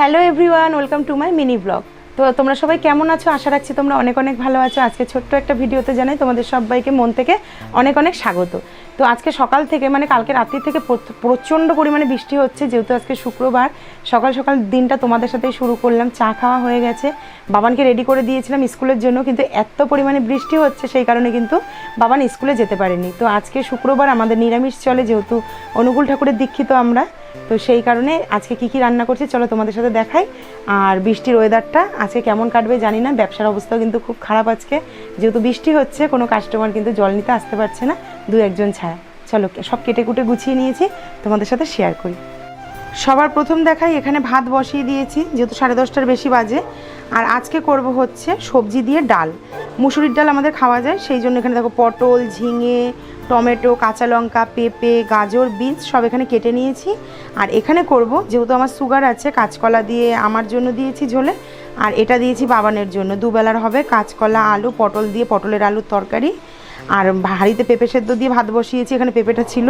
Hello everyone, welcome to my mini blog. তো তোমরা সবাই কেমন আছো? আশা রাখছি তোমরা অনেক অনেক ভালো আছো। আজকে ছোট্ট একটা ভিডিওতে জানাই তোমাদের সবাইকে মন থেকে অনেক অনেক স্বাগত। তো আজকে সকাল থেকে মানে কালকে রাত্রি থেকে প্র- প্রচণ্ড পরিমাণে বৃষ্টি হচ্ছে, যেহেতু আজকে শুক্রবার। সকাল সকাল দিনটা তোমাদের সাথেই শুরু করলাম, চা খাওয়া হয়ে গেছে। বাবানকে রেডি করে দিয়েছিলাম স্কুলের জন্য, কিন্তু এত পরিমাণে বৃষ্টি হচ্ছে, সেই কারণে কিন্তু বাবান স্কুলে যেতে পারেনি। তো আজকে শুক্রবার আমাদের নিরামিষ চলে, যেহেতু অনুকূল ঠাকুরের দীক্ষিত আমরা। তো সেই কারণে আজকে কি কি রান্না করছি, চলো তোমাদের সাথে দেখাই। আর বৃষ্টির ওয়েদারটা আজকে কেমন কাটবে জানি না, ব্যবসার অবস্থাও কিন্তু খুব খারাপ আজকে। যেহেতু বৃষ্টি হচ্ছে, কোনো কাস্টমার কিন্তু জল নিতে আসতে পারছে না। দু একজন ছাড়া চলো, সব কেটে কুটে গুছিয়ে নিয়েছি, তোমাদের সাথে শেয়ার করি। সবার প্রথম দেখাই, এখানে ভাত বসিয়ে দিয়েছি, যেহেতু সাড়ে দশটার বেশি বাজে। আর আজকে করব হচ্ছে সবজি দিয়ে ডাল। মুসুরির ডাল আমাদের খাওয়া যায়, সেই জন্য এখানে দেখো পটল, ঝিঙে, টমেটো, কাঁচা লঙ্কা, পেঁপে, গাজর, বিনস, সব এখানে কেটে নিয়েছি। আর এখানে করব, যেহেতু আমার সুগার আছে, কাঁচকলা দিয়ে আমার জন্য দিয়েছি ঝোলে, আর এটা দিয়েছি বাবানের জন্য। দুবেলার হবে কাঁচকলা, আলু, পটল দিয়ে পটলের আলুর তরকারি। আর হাঁড়িতে পেঁপে সেদ্ধ দিয়ে ভাত বসিয়েছি, এখানে পেঁপেটা ছিল।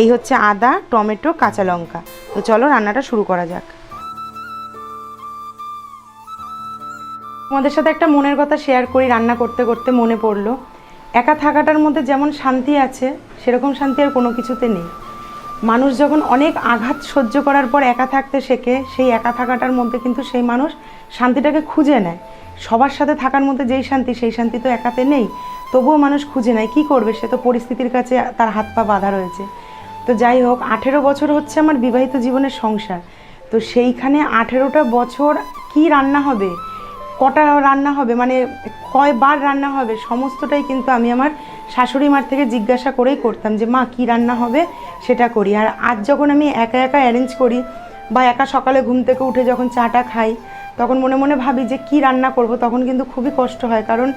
এই হচ্ছে আদা, টমেটো, কাঁচা লঙ্কা। তো চলো রান্নাটা শুরু করা যাক। তোমাদের সাথে একটা মনের কথা শেয়ার করি, রান্না করতে করতে মনে পড়ল। একা থাকাটার মধ্যে যেমন শান্তি আছে, সেরকম শান্তি আর কোনো কিছুতে নেই। মানুষ যখন অনেক আঘাত সহ্য করার পর একা থাকতে শেখে, সেই একা থাকাটার মধ্যে কিন্তু সেই মানুষ শান্তিটাকে খুঁজে নেয়। সবার সাথে থাকার মধ্যে যেই শান্তি, সেই শান্তি তো একাতে নেই। তবুও মানুষ খুঁজে নেয়, কী করবে? সে তো পরিস্থিতির কাছে তার হাত পা বাঁধা রয়েছে। তো যাই হোক, আঠেরো বছর হচ্ছে আমার বিবাহিত জীবনের সংসার। তো সেইখানে আঠেরোটা বছর কি রান্না হবে? কটা রান্না হবে? মানে কয়বার রান্না হবে? সমস্তটাই কিন্তু আমি আমার শাশুড়ি মার থেকে জিজ্ঞাসা করেই করতাম যে, মা, কি রান্না হবে? সেটা করি। আর আজ যখন আমি একা একা অ্যারেঞ্জ করি বা একা সকালে ঘুম থেকে উঠে যখন চাটা খাই তখন মনে মনে ভাবি যে কি রান্না করব, তখন কিন্তু খুবই কষ্ট হয়। কারণ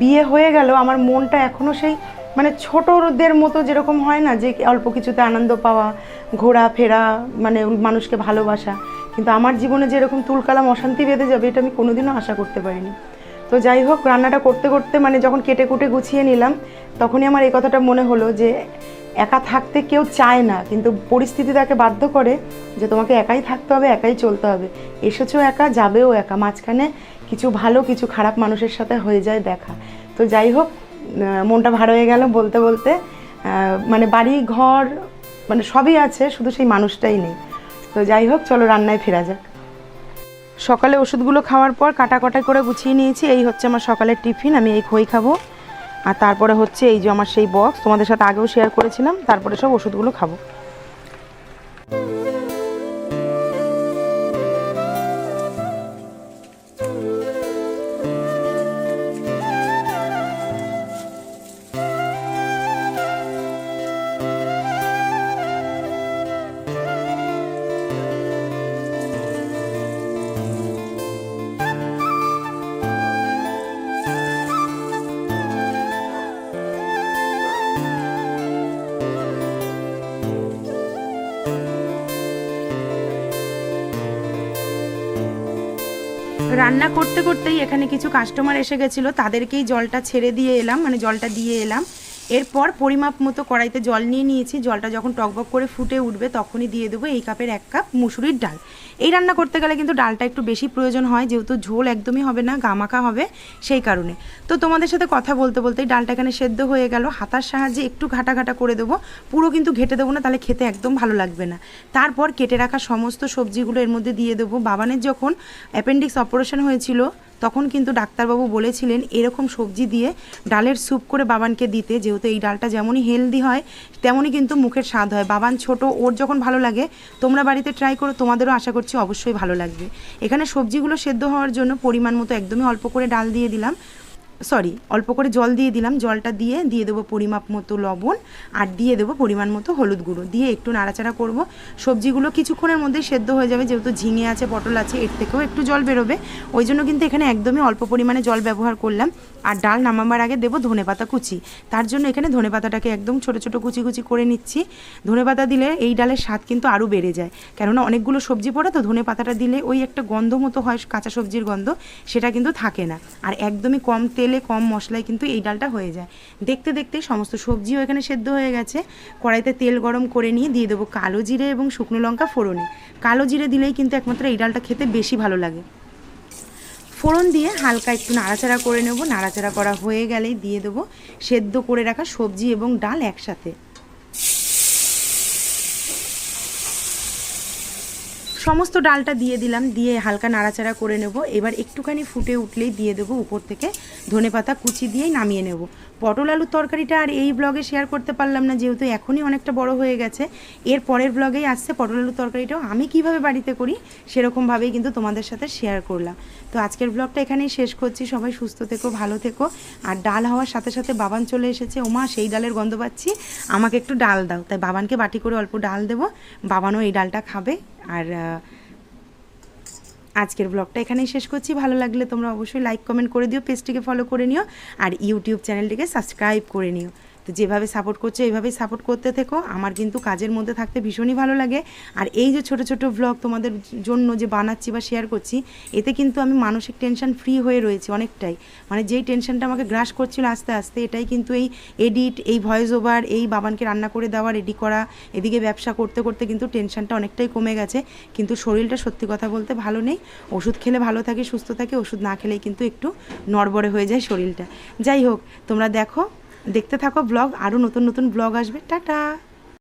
বিয়ে হয়ে গেল, আমার মনটা এখনও সেই মানে ছোটদের মতো যেরকম হয় না যে অল্প কিছুতে আনন্দ পাওয়া ঘোরা ফেরা মানে মানুষকে ভালোবাসা। কিন্তু আমার জীবনে যেরকম তুলকালাম অশান্তি বেঁধে যাবে, এটা আমি কোনোদিনও আশা করতে পারিনি। তো যাই হোক, রান্নাটা করতে করতে মানে যখন কেটে কুটে গুছিয়ে নিলাম, তখনই আমার এই কথাটা মনে হলো যে একা থাকতে কেউ চায় না, কিন্তু পরিস্থিতি তাকে বাধ্য করে যে তোমাকে একাই থাকতে হবে, একাই চলতে হবে। এসেছ একা, যাবেও একা। মাঝখানে কিছু ভালো, কিছু খারাপ মানুষের সাথে হয়ে যায় দেখা। তো যাই হোক মনটা ভালো হয়ে গেল বলতে বলতে। মানে বাড়ি, ঘর মানে সবই আছে, শুধু সেই মানুষটাই নেই। তো যাই হোক, চলো রান্নায় ফেরা যাক। সকালে ওষুধগুলো খাওয়ার পর কাটা কাটা করে গুছিয়ে নিয়েছি। এই হচ্ছে আমার সকালের টিফিন, আমি এই খই খাব। আর তারপরে হচ্ছে এই যে আমার সেই বক্স তোমাদের সাথে আগেও শেয়ার করেছিলাম, তারপরে সব ওষুধগুলো খাব। রান্না করতে করতেই এখানে কিছু কাস্টমার এসে গেছিল, তাদেরকেই জলটা ছেড়ে দিয়ে এলাম মানে জলটা দিয়ে এলাম। এরপর পরিমাপ মতো কড়াইতে জল নিয়ে নিয়েছি। জলটা যখন টকবক করে ফুটে উঠবে, তখনই দিয়ে দেবো এই কাপের এক কাপ মুসুরির ডাল। এই রান্না করতে গেলে কিন্তু ডালটা একটু বেশি প্রয়োজন হয়, যেহেতু ঝোল একদমই হবে না, গামাখা হবে সেই কারণে। তো তোমাদের সাথে কথা বলতে বলতেই ডালটা এখানে সেদ্ধ হয়ে গেল। হাতার সাহায্যে একটু ঘাটা ঘাটা করে দেবো। পুরো কিন্তু ঘেটে দেবো না, তাহলে খেতে একদম ভালো লাগবে না। তারপর কেটে রাখা সমস্ত সবজিগুলো এর মধ্যে দিয়ে দেবো। বাবানের যখন অ্যাপেন্ডিক্স অপারেশন হয়েছিল তখন কিন্তু ডাক্তারবাবু বলেছিলেন, এরকম সবজি দিয়ে ডালের স্যুপ করে বাবানকে দিতে, যেহেতু এই ডালটা যেমনই হেলদি হয়, তেমনই কিন্তু মুখের স্বাদ হয়। বাবান ছোট, ওর যখন ভালো লাগে, তোমরা বাড়িতে ট্রাই করো, তোমাদেরও আশা করছি অবশ্যই ভালো লাগবে। এখানে সবজিগুলো সেদ্ধ হওয়ার জন্য পরিমাণ মতো একদমই অল্প করে ডাল দিয়ে দিলাম। সরি অল্প করে জল দিয়ে দিলাম। জলটা দিয়ে দিয়ে দেবো পরিমাপ মতো লবণ আর দিয়ে দেবো পরিমাণ মতো হলুদ গুঁড়ো। দিয়ে একটু নাড়াচাড়া করব। সবজিগুলো কিছুক্ষণের মধ্যেই সেদ্ধ হয়ে যাবে। যেহেতু ঝিঙে আছে, পটল আছে, এর থেকেও একটু জল বেরোবে। ওই জন্য কিন্তু এখানে একদমই অল্প পরিমাণে জল ব্যবহার করলাম। আর ডাল নামাবার আগে দেবো ধনেপাতা কুচি। তার জন্য এখানে ধনেপাতাটাকে একদম ছোট ছোট কুচি কুচি করে নিচ্ছি। ধনেপাতা দিলে এই ডালের স্বাদ কিন্তু আরও বেড়ে যায়। কেননা অনেকগুলো সবজি পড়ে, তো ধনে পাতাটা দিলে ওই একটা গন্ধ মতো হয় কাঁচা সবজির গন্ধ, সেটা কিন্তু থাকে না। আর একদমই কম তেল তেলে কম মশলায় কিন্তু এই ডালটা হয়ে যায়। দেখতে দেখতে সমস্ত সবজিও এখানে সেদ্ধ হয়ে গেছে। কড়াইতে তেল গরম করে নিয়ে দিয়ে দেবো কালো জিরে এবং শুকনো লঙ্কা ফোড়নে। কালো জিরে দিলেই কিন্তু একমাত্র এই ডালটা খেতে বেশি ভালো লাগে। ফোড়ন দিয়ে হালকা একটু নাড়াচাড়া করে নেব। নাড়াচাড়া করা হয়ে গেলেই দিয়ে দেবো সেদ্ধ করে রাখা সবজি এবং ডাল একসাথে। সমস্ত ডালটা দিয়ে দিলাম, দিয়ে হালকা নাড়াচাড়া করে নেব। এবার একটুখানি ফুটে উঠলেই দিয়ে দেবো উপর থেকে ধনেপাতা কুচি দিয়েই নামিয়ে নেব। পটল আলুর তরকারিটা আর এই ব্লগে শেয়ার করতে পারলাম না, যেহেতু এখনই অনেকটা বড় হয়ে গেছে। এর পরের ব্লগেই আসছে পটল আলুর তরকারিটাও। আমি কীভাবে বাড়িতে করি সেরকমভাবেই কিন্তু তোমাদের সাথে শেয়ার করলাম। তো আজকের ব্লগটা এখানেই শেষ করছি। সবাই সুস্থ থেকো, ভালো থেকো। আর ডাল হওয়ার সাথে সাথে বাবান চলে এসেছে। ওমা, সেই ডালের গন্ধ পাচ্ছি। আমাকে একটু ডাল দাও। তাই বাবানকে বাটি করে অল্প ডাল দেবো। বাবানও এই ডালটা খাবে। আর আজকের ব্লগটা এখানেই শেষ করছি। ভালো লাগলে তোমরা অবশ্যই লাইক কমেন্ট করে দিও পেজটিকে ফলো করে নিও, আর ইউটিউব চ্যানেলটিকে সাবস্ক্রাইব করে নিও। তো যেভাবে সাপোর্ট করছ, এইভাবেই সাপোর্ট করতে থেকো। আমার কিন্তু কাজের মধ্যে থাকতে ভীষণই ভালো লাগে। আর এই যে ছোট ছোট ব্লগ তোমাদের জন্য যে বানাচ্ছি বা শেয়ার করছি, এতে কিন্তু আমি মানসিক টেনশন ফ্রি হয়ে রয়েছি অনেকটাই। মানে যেই টেনশনটা আমাকে গ্রাস করছিল আস্তে আস্তে, এটাই কিন্তু এই এডিট এই ভয়েস ওভার এই বাবানকে রান্না করে দেওয়া রেডি করা, এদিকে ব্যবসা করতে করতে কিন্তু টেনশনটা অনেকটাই কমে গেছে। কিন্তু শরীরটা সত্যি কথা বলতে ভালো নেই। ওষুধ খেলে ভালো থাকে, সুস্থ থাকে, ওষুধ না খেলেই কিন্তু একটু নড়বড়ে হয়ে যায় শরীরটা। যাই হোক, তোমরা দেখো দেখতে থাকো ব্লগ আরও নতুন নতুন ব্লগ আসবে। টাটা!